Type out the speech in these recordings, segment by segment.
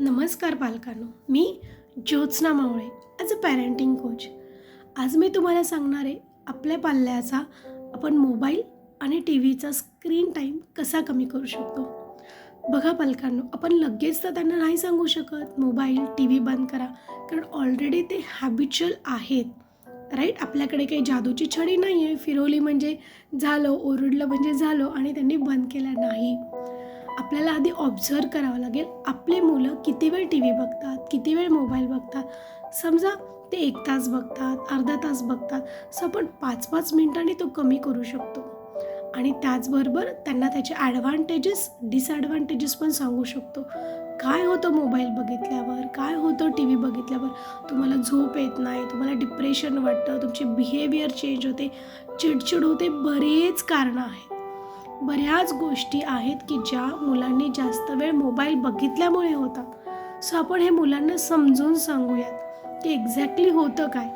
नमस्कार पालकांनो मी Jyotsna Mawale as a parenting coach आज मी तुम्हाला सांगणार आहे आपल्या पाल्याचा आपण मोबाईल आणि टी व्हीचा स्क्रीन टाईम कसा कमी करू शकतो. बघा पालकांनो आपण लगेच तर त्यांना नाही सांगू शकत मोबाईल टी व्ही बंद करा कारण ऑलरेडी ते हॅबिच्युअल आहेत. राईट आपल्याकडे काही जादूची छडी नाही आहे फिरवली म्हणजे झालं ओरडलं म्हणजे झालं आणि त्यांनी बंद केलं नाही. आपल्याला आधी ऑब्झर्व करावं लागेल. आपले मुलं किती वेळ टी व्ही बघतात किती वेळ मोबाईल बघतात? समजा ते एक तास बघतात अर्धा तास बघतात. सो आपण पाच पाच मिनिटांनी तो कमी करू शकतो. आणि त्याचबरोबर त्यांना त्याचे ॲडव्हान्टेजेस डिसॲडव्हान्टेजेस पण सांगू शकतो. काय होतं मोबाईल बघितल्यावर? काय होतं टी व्ही बघितल्यावर? तुम्हाला झोप येत नाही तुम्हाला डिप्रेशन वाटतं तुमचे बिहेवियर चेंज होते. चिडचिड होते बरेच कारणं आहेत. बऱ्याच गोष्टी आहेत की ज्या मुलांनी जास्त वेळ मोबाईल बघितल्यामुळे होतात. सो आपण हे मुलांना समजून सांगूयात की एक्झॅक्टली होतं काय.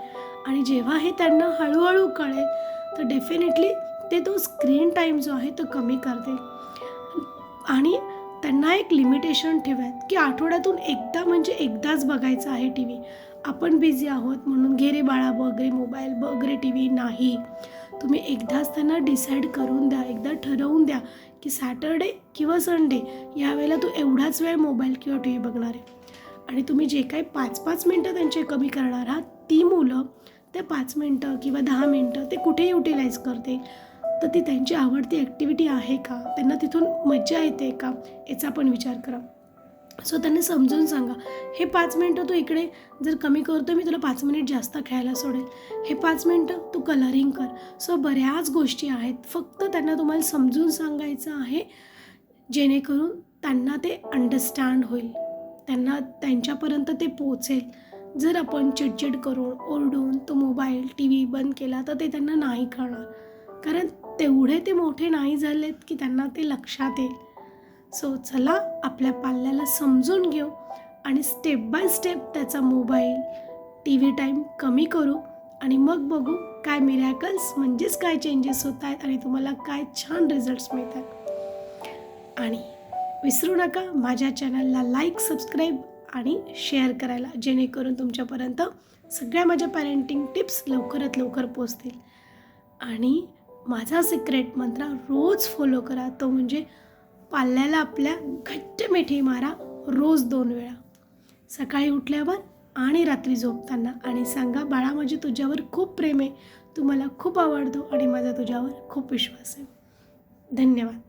आणि जेव्हा हे त्यांना हळूहळू कळेल तर डेफिनेटली ते तो स्क्रीन टाईम जो आहे तो कमी करतील. आणि त्यांना एक लिमिटेशन ठेवायत की आठवड्यातून एकदा म्हणजे एकदाच बघायचं आहे टी व्ही आपण बिझी आहोत म्हणून घेरे बाळा बघ रे मोबाईल बघ रे टी व्ही नाही. तुम्ही एकदाच त्यांना डिसाईड करून द्या एकदा ठरवून द्या की सॅटरडे किंवा संडे यावेळेला तू एवढाच वेळ मोबाईल किंवा टी व्ही बघणार आहे. आणि तुम्ही जे काही पाच पाच मिनटं त्यांचे कमी करणार आहात ती मुलं ते पाच मिनटं किंवा दहा मिनटं ते कुठे युटिलाइज करते तर ती त्यांची आवडती ॲक्टिव्हिटी आहे का? त्यांना तिथून मज्जा येते का? याचा पण विचार करा. सो त्यांना समजून सांगा. हे पाच मिनटं तू इकडे जर कमी करतो मी तुला पाच मिनिट जास्त खेळायला सोडेल. हे पाच मिनटं तू कलरिंग कर. सो बऱ्याच गोष्टी आहेत. फक्त त्यांना तुम्हाला समजून सांगायचं आहे जेणेकरून त्यांना ते अंडरस्टँड होईल. त्यांना त्यांच्यापर्यंत ते पोचेल जर आपण चिडचिड करून ओरडून तो मोबाईल टी व्ही बंद केला तर ते त्यांना नाही कळणार. कारण तेवढे ते मोठे नाही झालेत की त्यांना ते लक्षात येईल. सो चला आपल्या पाल्याला समजून घेऊ आणि स्टेप बाय स्टेप त्याचा मोबाईल टी व्ही टाईम कमी करू आणि मग बघू काय मिरॅकल्स म्हणजेच काय चेंजेस होत आहेत आणि तुम्हाला काय छान रिझल्ट्स मिळत आहेत आणि विसरू नका माझ्या चॅनलला लाईक सबस्क्राईब आणि शेअर करायला जेणेकरून तुमच्यापर्यंत सगळ्या माझ्या पॅरेंटिंग टिप्स लवकरात लवकर पोचतील आणि माझा सिक्रेट मंत्र रोज फॉलो करा तो म्हणजे पाल्याला आपल्या घट्ट मिठी मारा रोज दोन वेळा. सकाळी उठल्यावर आणि रात्री झोपताना आणि सांगा बाळा म्हणजे तुझ्यावर खूप प्रेम आहे. तू मला खूप आवडतो आणि माझा तुझ्यावर खूप विश्वास आहे. धन्यवाद.